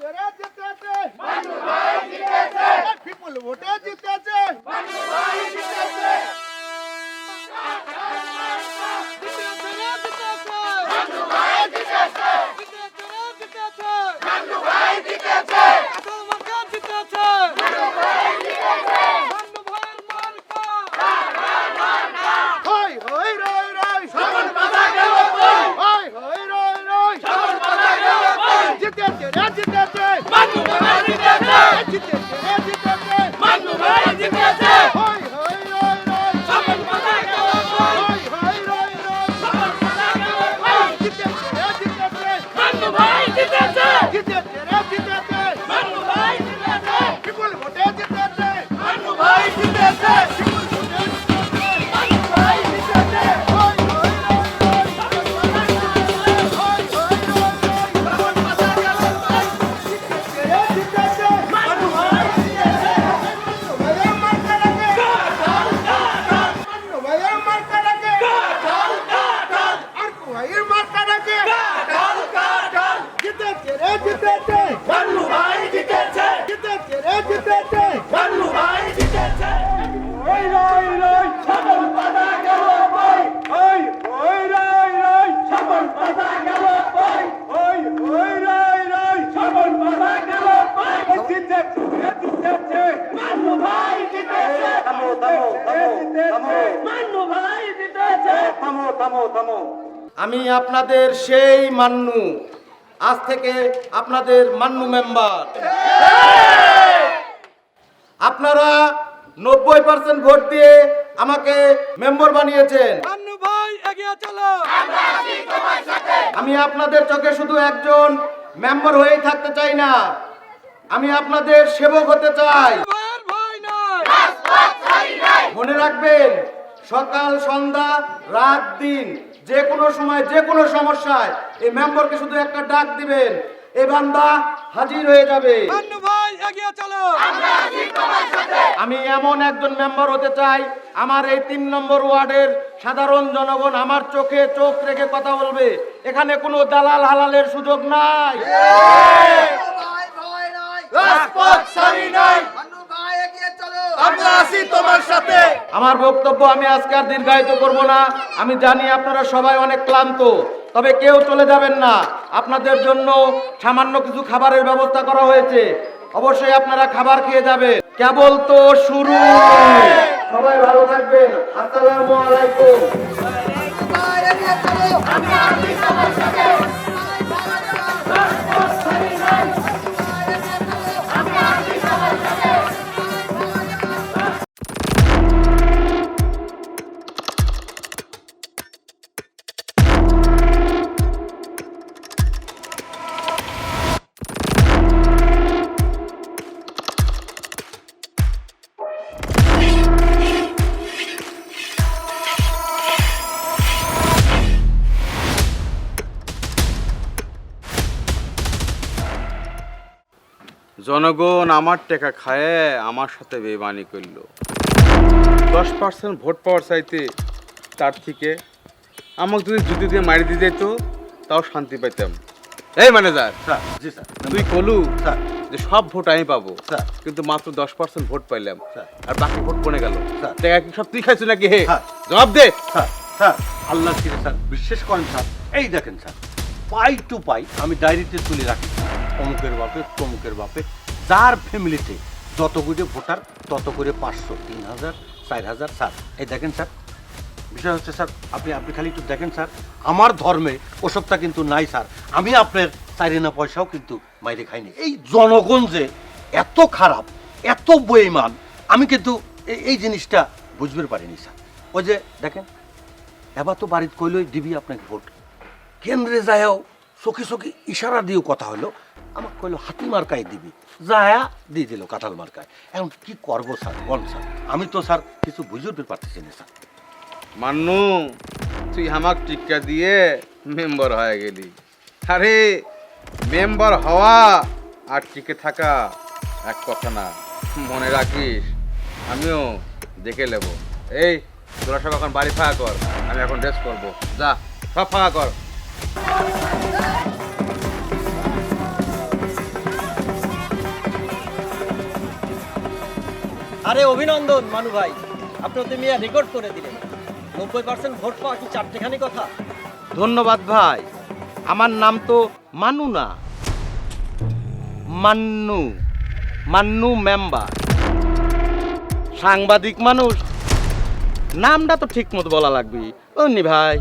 তেরা জিতেছে মান্নু ভাই জিতেছে বিপুল ভোটে জিতেছে মান্নু ভাই জিতেছে মান্নু ভাই জিতেছে জিতেছে জিতেছে রে জিতেছে মান্নু ভাই জিতেছে মার্কা লাগে জিতেছে রে জিতেছে। মান্নু ভাই জিতেছে। জিতেছে রে জিতেছে। থামো থামো। থামো আমি আপনাদের সেই মান্নু আজ থেকে আপনাদের মান্নু মেম্বার। আপনারা নব্বই পার্সেন্ট ভোট দিয়ে আমাকে মেম্বার বানিয়েছেন। আমি আপনাদের চোখে শুধু একজন মেম্বার হয়েই থাকতে চাই না আমি আপনাদের সেবক হতে চাই। মনে রাখবেন সকাল সন্ধ্যা রাত দিন যে কোনো সময় যে কোনো সমস্যায় এই মেম্বারকে শুধু একটা ডাক দিবেন। এই বান্দা হাজির হয়ে যাবে। আমি এমন একজন মেম্বার হতে চাই আমার এই তিন নম্বর ওয়ার্ডের সাধারণ জনগণ আমার চোখে চোখ রেখে কথা বলবে। এখানে কোনো দালাল হালালের সুযোগ নাই। রাজপথ সারি নাই। আমরা আছি তোমার সাথে। আমার বক্তব্য আমি আজকে আর দীর্ঘায়িত করব না। আমি জানি আপনারা সবাই অনেক ক্লান্ত তবে কেউ চলে যাবেন না। আপনাদের জন্য সামান্য কিছু খাবারের ব্যবস্থা করা হয়েছে। অবশ্যই আপনারা খাবার খেয়ে যাবেন। কেবল তো শুরু সবাই ভালো থাকবেন। আসসালামু আলাইকুম। জনগণ আমার টাকা খায় আমার সাথে বেমানি করল। দশ পার্সেন্ট ভোট পাওয়ার চাইতে তার থেকে আমাকে যদি জুতি দিয়ে মারি দিয়ে যেত তাও শান্তি পেতাম এই ম্যানেজার তুই কলু যে সব ভোট আমি পাবো। কিন্তু মাত্র দশ পার্সেন্ট ভোট পাইলাম। আর বাকি ভোট কোনে গেল। টাকা কি সব তুই খাইছো নাকি হে। জবাব দে। স্যার আল্লাহ ছিল স্যার বিশ্বাস করেন স্যার। এই দেখেন স্যার পাই টু পাই আমি ডায়েরিতে তুলে রাখি। অমুকের বাপে তমুকের বাপে যার ফ্যামিলিতে যত করে ভোটার, তত করে পাঁচশো, তিন হাজার, চার হাজার, স্যার। এই দেখেন, স্যার। বিষয় হচ্ছে, স্যার, আপনি আপনি খালি একটু দেখেন, স্যার। আমার ধর্মে ওসবটা কিন্তু নাই, স্যার। আমি আপনার চারিনা পয়সাও কিন্তু বাইরে খাইনি। এই জনগণ যে এত খারাপ, এত বইমান আমি কিন্তু এই- জিনিসটা বুঝতে পারিনি, স্যার। ওই যে দেখেন, এবার তো বাড়িতে কইলই দিবি আপনাকে ভোট। কেন্দ্রে যায়ও চোখে চোখে ইশারা দিয়েও কথা হলো আমাকে কইলো, হাতি মার্কায় দিবি। যায়া দিয়ে দিল কাঁঠাল মার্কায়। এখন কি করব স্যার? বল স্যার। আমি তো স্যার কিছু বুঝতে পারতেছি না, স্যার। মান্নু, তুই আমাক টিক্কা দিয়ে মেম্বার হয়ে গেলি। আরে, মেম্বার হওয়া আর টিকে থাকা এক কথা না। মনে রাখিস, আমিও দেখে নেব। এই, তোরা সব এখন বাড়ি ফাঁকা কর, আমি এখন রেস্ট করব। যা, সব ফাঁকা কর। আরে অভিনন্দন মানু ভাই। আপনি তো মিয়া রেকর্ড করে দিলেন। নব্বই পার্সেন্ট ভোট পাওয়া কি চারটেখানি কথা? ধন্যবাদ ভাই। আমার নাম তো মানু না। মান্নু মান্নু মেম্বার সাংবাদিক মানুষ। নামটা তো ঠিক মতো বলা লাগবে অন্যি ভাই।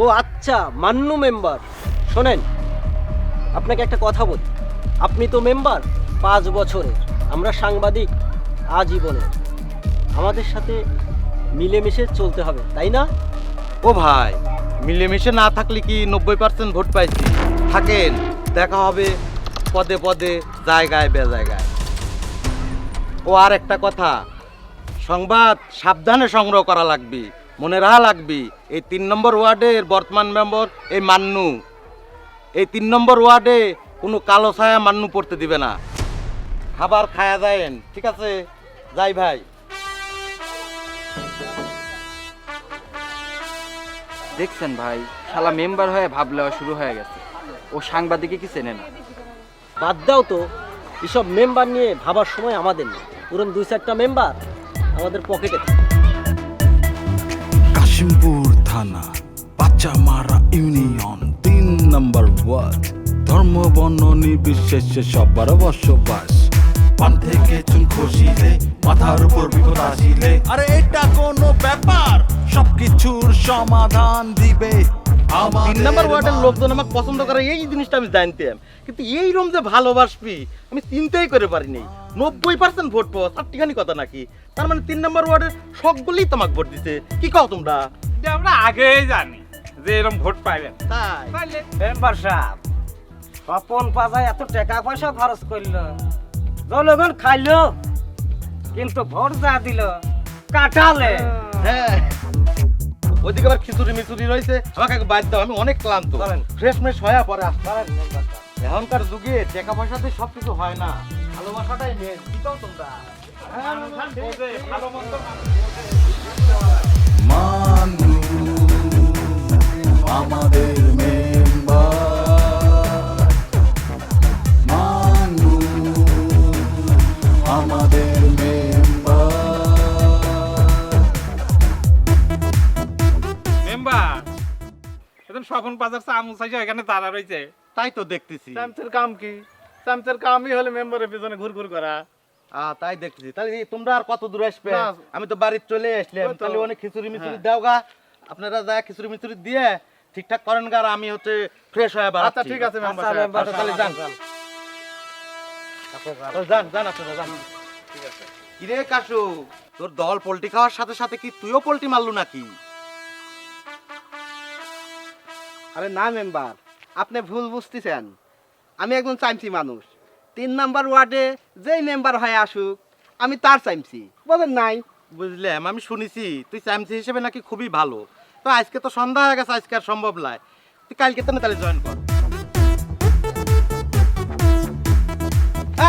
ও আচ্ছা মান্নু মেম্বার শোনেন আপনাকে একটা কথা বলি। আপনি তো মেম্বার পাঁচ বছরের আমরা সাংবাদিক। আজীবনের আমাদের সাথে মিলেমিশে চলতে হবে, তাই না? ও ভাই, মিলেমিশে না থাকলে কি নব্বই পার্সেন্ট ভোট পাইছি? থাকেন, দেখা হবে পদে পদে, জায়গায় বে জায়গায় ও আর একটা কথা, সংবাদ সাবধানে সংগ্রহ করা লাগবে, মনে রাখা লাগবে, এই তিন নম্বর ওয়ার্ডের বর্তমান মেম্বার এই মান্নু। এই তিন নম্বর ওয়ার্ডে কোনো কালো ছায়া মান্নু পড়তে দিবে না। খাবার খায়া যায়েন, ঠিক আছে? যাই ভাই। দেখছেন ভাই শালা মেম্বার হয়ে ভাব লেওয়া শুরু হয়ে গেছে। ও সাংবাদিকে কি চেনে না? বাদ দাও তো এসব মেম্বার নিয়ে ভাবার সময় আমাদের নেই। পুরন দুই চারটা মেম্বার আমাদের পকেটে কাশিমপুর থানা বাচ্চা মারা ইউনিয়ন তিন নম্বর ওয়ার্ড। ধর্ম বর্ণ নির্বিশেষে সবার বসবাস। পান থেকে চুন মাথার উপর বিপদ আসিলে আরে এটা কোনো ব্যাপার। সবকিছুর সমাধান দিবে তিন নম্বর ওয়ার্ডের লোকজন আমাকে পছন্দ করে এই জিনিসটা আমি জানতাম কিন্তু এই রকম যে ভালোবাসবি আমি চিন্তাই করে পারিনি। নব্বই পার্সেন্ট ভোট পাওয়া চারটিখানি কথা নাকি? তার মানে তিন নম্বর ওয়ার্ডের সবগুলোই তোমাকে ভোট দিতে কি কও তোমরা? আমরা আগেই জানি যে এরকম ভোট পাইবেন। তাই? মেম্বার সাহেব স্বপন পাজায় এত টাকা পয়সা খরচ করল। জনগণ খাইলো কিন্তু ভোট যা দিল কাটালে। হ্যাঁ। ওইদিকে আবার খিচুড়ি মিচুড়ি রয়েছে। আমাকে বাদ দাও আমি অনেক ক্লান্ত। ফ্রেশ ফ্রেশ হয়ে পরে আসতে এখনকার যুগে টাকা পয়সাতে সব কিছু হয় না। ভালোবাসাটাই মেন কি কও তোমরা? মানু আমাদের মেম্বার আমাদের মেম্বার মেম্বার এখন স্বপন বাজার চা মুসাইছে এখানে তারা রয়েছে। তাই তো দেখতেছি। চামচের কাম কি? চামচের কামই হলে মেম্বারের পিছনে ঘুর ঘুর করা। আহ, তাই দেখতেছি। তাহলে তোমরা আর কত দূর আসবে? আমি তো বাড়িতে চলে আসলাম। তাহলে অনেক খিচুড়ি মিচুড়ি হ্যাঁ। দাও গা। আপনারা যা খিচুড়ি মিচুড়ি দিয়ে ঠিকঠাক করেন গা আর আমি হচ্ছে ফ্রেশ হয়ে আচ্ছা ঠিক আছে মেম্বার আচ্ছা, member আচ্ছা, তাহলে যান তো যান যান আপনারা যান। কিরে কাশু তোর দল পোল্টি খাওয়ার সাথে সাথে কি তুইও পোল্টি মারলু নাকি? আরে না মেম্বার আপনি ভুল বুঝতেছেন। আমি একজন চাইমসি মানুষ। তিন নাম্বার ওয়ার্ডে যেই মেম্বার হয়ে আসুক আমি তার চাইমসি বলেন নাই। বুঝলাম আমি শুনেছি। তুই চামচি হিসেবে নাকি খুবই ভালো। তো আজকে তো সন্ধ্যা হয়ে গেছে আজকে আর সম্ভব নয়। তুই কালকে তো না তাহলে জয়েন কর।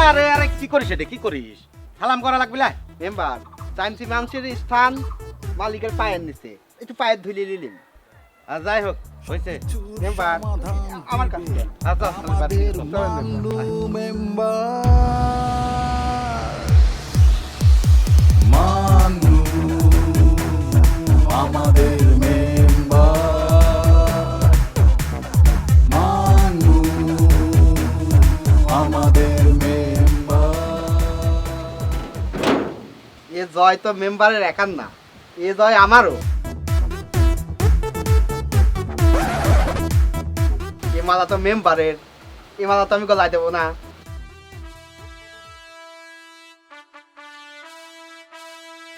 আরে আরে কি করিস এটা? কি করিস? সালাম করা লাগবে লাই মেম্বার মানুষের স্থান মালিকের পায়ের নিচে। একটু পায়ের ধুলে নিলেন আর যাই হোক হয়েছে মেম্বার আমার কাছে আচ্ছা চল। মেম্বার আমাদের জয় তো মেম্বারের একার না, এ জয় আমারও। এ মালা তো মেম্বারের, এ মালা তো আমি গলায় দেবো না।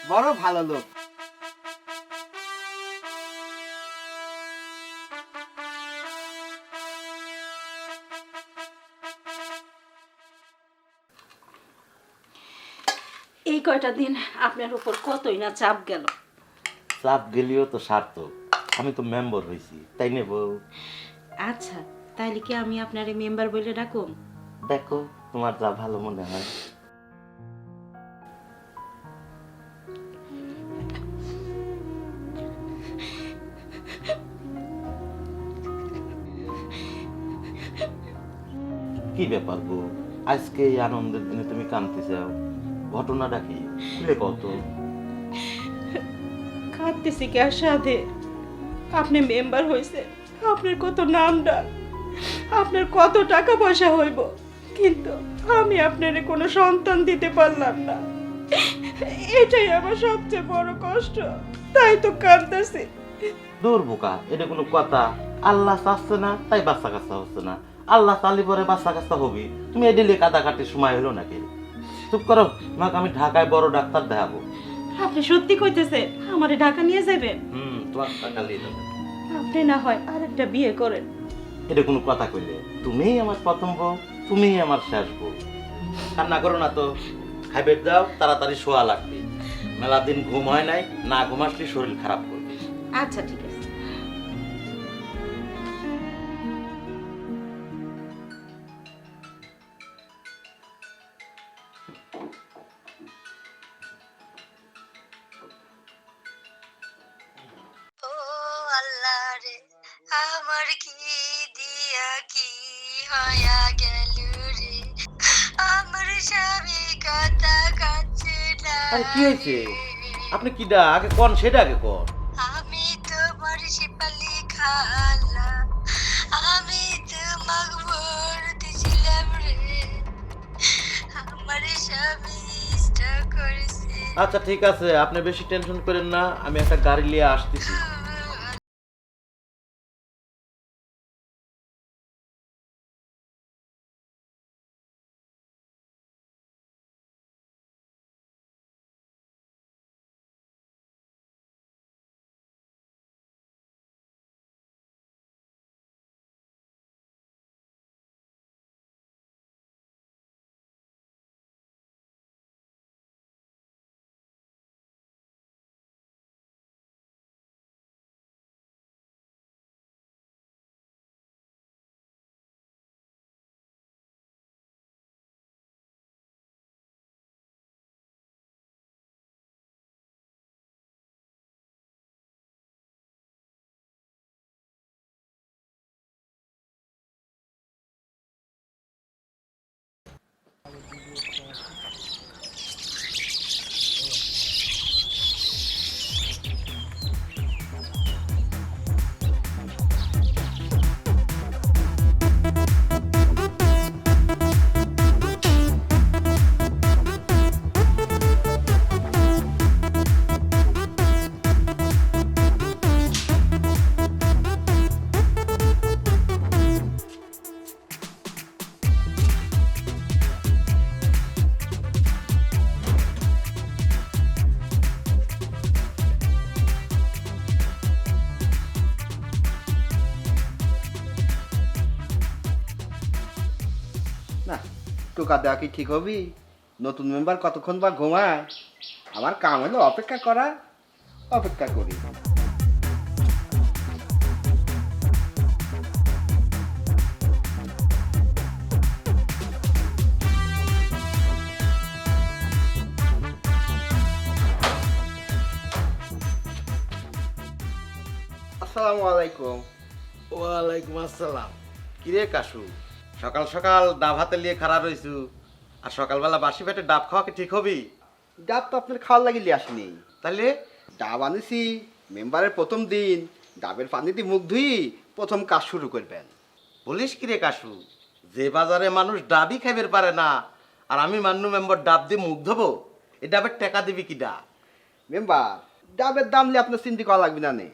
বড় ভালো লোক। এই কয়টা দিন আপনার উপর কতই না চাপ গেল? চাপ গেলেও তো সার্থক। আমি তো মেম্বার হয়েছি তাই নেব? আচ্ছা তাইলে কি আমি আপনার মেম্বার বলে ডাকুম? দেখো তোমার যা ভালো মনে হয়। কি ব্যাপার গো? আজকে এই আনন্দের দিনে তুমি কানতে চাও? ঘটনাটা কি খুলে কত কাঁদতেছি কে সাথে আপনি মেম্বার হয়েছে আপনার কত নাম ডাক আপনার কত টাকা পয়সা হইব? কিন্তু আমি আপনার কোনো সন্তান দিতে পারলাম না। এটাই আমার সবচেয়ে বড় কষ্ট। তাই তো কাঁদতেছি। দূর বোকা এটা কোনো কথা। আল্লাহ চাচ্ছে না তাই বাচ্চা কাচ্চা হচ্ছে না। আল্লাহ চালি পরে বাচ্চা কাচ্চা হবি। তুমি এডিলে কাদা কাটির সময় হলো নাকি? চুপ করো তোমাকে আমি ঢাকায় বড় ডাক্তার দেখাবো। আপনি সত্যি কইতেছে আমারে ঢাকা নিয়ে যাবেন হুম তোমার টাকা নিয়ে যাবে। আপনি না হয় আরেকটা বিয়ে করেন। এটা কোনো কথা কইলে তুমিই আমার প্রথম বউ তুমিই আমার শেষ বউ। কান্না করো না তো খাইবে দাও তাড়াতাড়ি শোয়া লাগবে। মেলা দিন ঘুম হয় নাই না ঘুম আসলে শরীর খারাপ করবে। আচ্ছা ঠিক আছে আরে কি হয়েছে? আপনি কি ডা আগে কোন সেটা আগে কোন? আমি তোমার শিপালি খালা। আমি তোমাক ভোর দিছিলাম রে। আমার স্বামী ইষ্ট করেছে। আচ্ছা ঠিক আছে। আপনি বেশি টেনশন করেন না। আমি একটা গাড়ি নিয়ে আসতেছি। টোকা দেওয়া কি ঠিক হবি? নতুন মেম্বার কতক্ষণ বা ঘুমায়? আমার কাম হলো অপেক্ষা করা অপেক্ষা করি। আসসালামু আলাইকুম। ওয়ালাইকুম আসসালাম। কিরে কাশু সকাল সকাল ডাব হাতে নিয়ে খাড়া রইছু। আর সকালবেলা বাসি পেটে ডাব খাওয়া কি ঠিক হবি? ডাব তো আপনার খাওয়ার লাগিলে আসেনি। তাহলে ডাব আনিছি মেম্বারের প্রথম দিন ডাবের পানি দিয়ে মুখ ধুই প্রথম কাজ শুরু করবেন। বলিস কি রে কাশু যে বাজারে মানুষ ডাবই খাইবার পারে না আর আমি মান্নু মেম্বার ডাব দিয়ে মুখ ধোবো এই ডাবের টাকা দিবি কি ডাব? মেম্বার ডাবের দাম নিয়ে আপনার চিন্তা করা লাগবে না নে।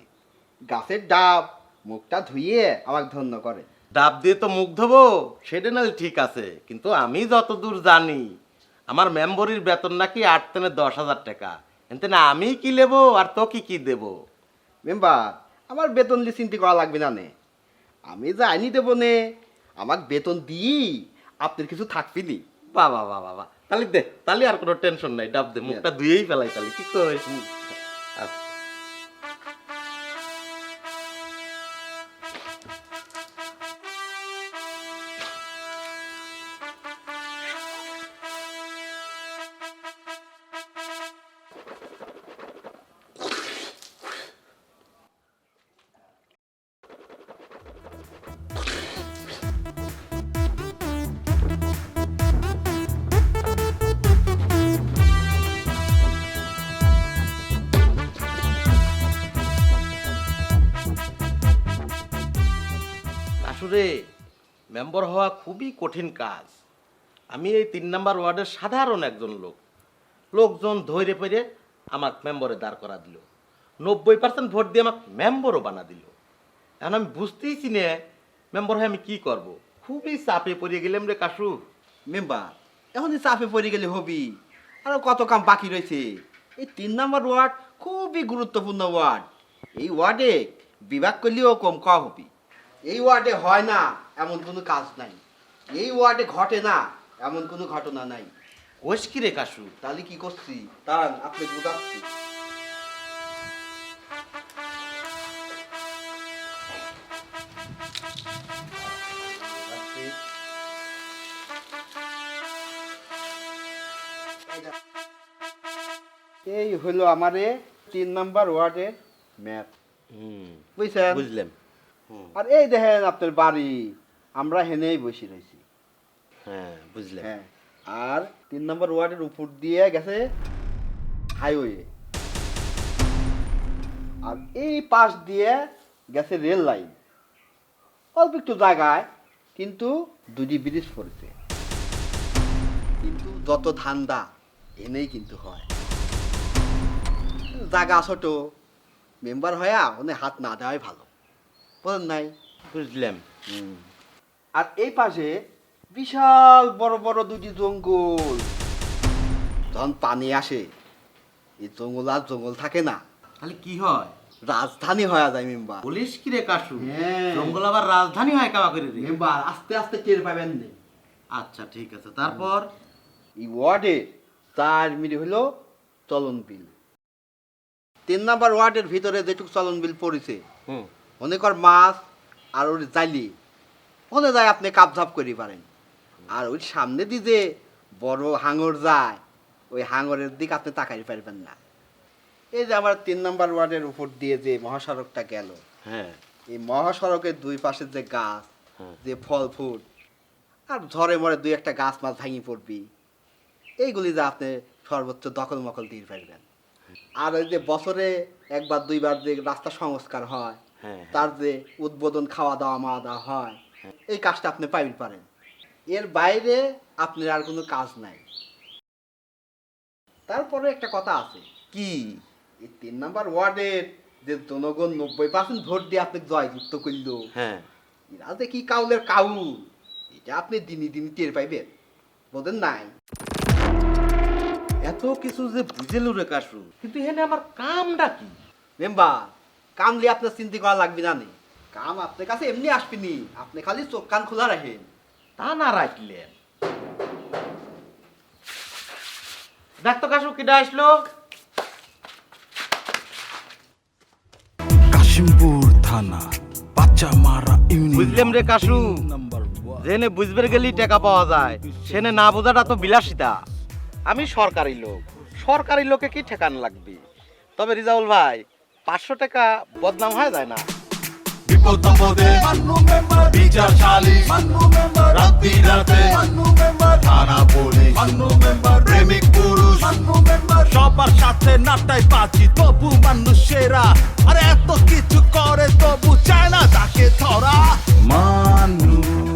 গাছের ডাব মুখটা ধুইয়ে আমাকে ধন্য করে ডাব দিয়ে তো মুখ ধোবো সেটা নাহলে ঠিক আছে কিন্তু আমি যতদূর জানি আমার মেম্বরির বেতন নাকি আট তেনে দশ হাজার টাকা। এতে না আমি কি নেব আর তো কি কি দেবো? মেম্বার আমার বেতন নিয়ে চিন্তা করা লাগবে না নে। আমি যা আইনি দেবো নে আমাকে বেতন দিই আপনার কিছু থাকবি নি। বাবা বাবা বাবা তাহলে দে তাহলে আর কোনো টেনশন নাই ডাব দে মুখটা ধুয়েই ফেলাই তাহলে কি কই আচ্ছা। কাসুরে মেম্বার হওয়া খুবই কঠিন কাজ। আমি এই তিন নাম্বার ওয়ার্ডের সাধারণ একজন লোক। লোকজন ধৈর্য পেরে আমাকে মেম্বরে দাঁড় করা দিল। নব্বই পার্সেন্ট ভোট দিয়ে আমাকে মেম্বরও বানা দিল। এখন আমি বুঝতেইছি না, মেম্বার হয়ে আমি কি করব? খুবই চাপে পড়ে গেলাম রে কাসু। মেম্বার, এখনই চাপে পড়ে গেলে হবি। আরও কত কাম বাকি রয়েছে? এই তিন নম্বর ওয়ার্ড খুবই গুরুত্বপূর্ণ ওয়ার্ড। এই ওয়ার্ডে বিভাগ করলেও কম কম হবি। এই ওয়ার্ডে হয় না এমন কোনো কাজ নাই। এই ওয়ার্ডে ঘটে না এমন কোনো ঘটনা নাই। কোষ কি রে কাসু তাহলে কি করছি? দাঁড়ান আপনি বুঝাচ্ছি। এই হলো আমারে তিন নাম্বার ওয়ার্ডের ম্যাপ হুম। বুঝলাম। আর এই দেখেন আপনার বাড়ি আমরা হেনেই বসে রয়েছি। হ্যাঁ বুঝলাম। হ্যাঁ আর তিন নম্বর ওয়ার্ডের উপর দিয়ে গেছে হাইওয়ে আর এই পাশ দিয়ে গেছে রেল লাইন অল্প একটু জায়গায় কিন্তু দুটি ব্রিজ পড়েছে। কিন্তু যত ধান্দা এনেই কিন্তু হয়। জায়গা ছোট মেম্বার হয়া ওনে হাত না দেওয়াই ভালো। বলেন নাই বুঝলাম। আর এই পাশে বিশাল বড় বড় দুটি জঙ্গল। যখন পানি আসে। এই জঙ্গল আর জঙ্গল থাকে না। তাহলে কি হয়? রাজধানী হয়ে যায় মেম্বার। বলিস কি রে কাসু? হ্যাঁ। জঙ্গল আবার রাজধানী হয় কাবা করে রে? মেম্বার আস্তে আস্তে টের পাবেন নে। আচ্ছা ঠিক আছে। তারপর? এই ওয়ার্ডে চার মিলি হলো চলন বিল। তিন নাম্বার ওয়ার্ডের ভিতরে যেটুকু চলন বিল পড়েছে হুম। মনে কর মাছ আর ওর জালি ওখানে যায় আপনি কাপঝাপ করি পারেন। আর ওই সামনে দিয়ে যে বড় হাঙর যায় ওই হাঙরের দিক আপনি তাকাই পারবেন না। এই যে আমার তিন নাম্বার ওয়ার্ডের উপর দিয়ে যে মহাসড়কটা গেল হ্যাঁ। এই মহাসড়কের দুই পাশে যে গাছ হ্যাঁ। যে ফল ফুল আর ঝড়ে মরে দুই একটা গাছ মাছ ভাঙি পড়বি এইগুলি যে আপনি সর্বোচ্চ দখল মকল দিয়ে পারবেন। আর ওই যে বছরে একবার দুইবার যে রাস্তা সংস্কার হয় হ্যাঁ তার যে উদ্বোধন খাওয়া দাওয়া মাওয়া দাওয়া হয়। এই কাজটা আপনি পাইবেন পারেন। এর বাইরে আপনার আর কোনো কাজ নাই। তারপরে একটা কথা আছে কি? এই তিন নাম্বার ওয়ার্ডের যে জনগণ নব্বই পার্সেন্ট ভোট দিয়ে আপনি জয়যুক্ত করল হ্যাঁ। এরা যে কি কাউলের কাউল এটা আপনি দিনই দিনই টের পাইবেন বোধেন নাই? এত কিছু যে বুঝেলু রে কাসু কিন্তু এখানে আমার কামটা কি? মেম্বার কামলি আপনার চিন্তা করা লাগবে না নে। কাম আপনার কাছে এমনি আসবেনি আপনি খালি চোখ কান খোলা রাখেন। তা না রাখলেন দেখ তো কাসু কিডা আসলো? কাশিমপুর থানা বাচ্চা মারা ইউনিয়ন বুঝলাম রে ওয়ান। জেনে বুঝবে গেলি টাকা পাওয়া যায়। সেনে না বোঝাটা তো বিলাসিতা। আমি সরকারি লোক। সরকারি লোকে কি ঠেকান লাগবে? তবে রিজাউল ভাই পাঁচশো টাকা বদনাম হয়ে যায় না? বিপদ আপদে বিচারশালী। রাত্রি রাতে থানা পুলিশ। প্রেমিক পুরুষ। সবার সাথে নাটাই পাচ্ছি তবু মানুষেরা আর এত কিছু করে তবু চায় না তাকে ধরা। মানুষ